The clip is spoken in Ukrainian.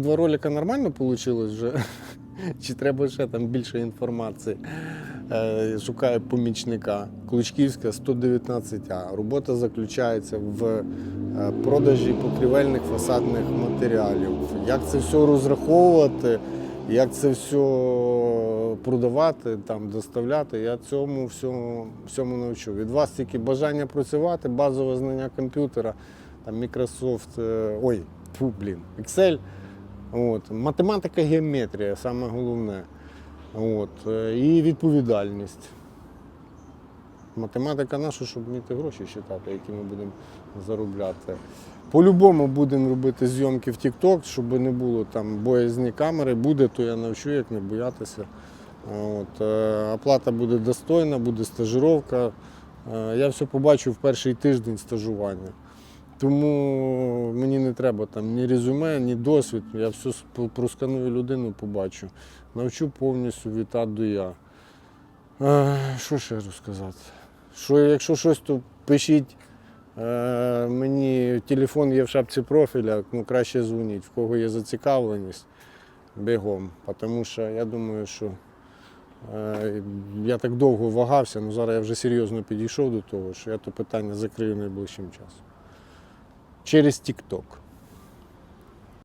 Два ролика нормально вийшло вже? Чи треба ще там більше інформації? Е, Шукаю помічника. Клучківська 119А. Робота заключається в е, продажі покрівельних фасадних матеріалів. Як це все розраховувати, як це все продавати, там, доставляти, я цьому всьому, всьому навчу. Від вас тільки бажання працювати, базове знання комп'ютера, там Microsoft, е, ой, фу, блін, Excel. От. Математика, геометрія саме головне. От. е, І відповідальність. Математика наша, щоб вміти гроші вважати, які ми будемо заробляти. По-любому будемо робити зйомки в TikTok, щоб не було там боязні камери. Буде, то я навчу, як не боятися. От. е, Оплата буде достойна, буде стажировка. Е, Я все побачу в перший тиждень стажування. Тому мені не треба там ні резюме, ні досвід. Я все просканую людину, побачу. Навчу повністю від А до Я. Е, Що ще розказати? Що якщо щось, то пишіть. Е, Мені телефон є в шапці профіля, ну краще дзвоніть, в кого є зацікавленість, бігом. Тому що я думаю, що е, я так довго вагався, але зараз я вже серйозно підійшов до того, що я то питання закрию найближчим часом через TikTok.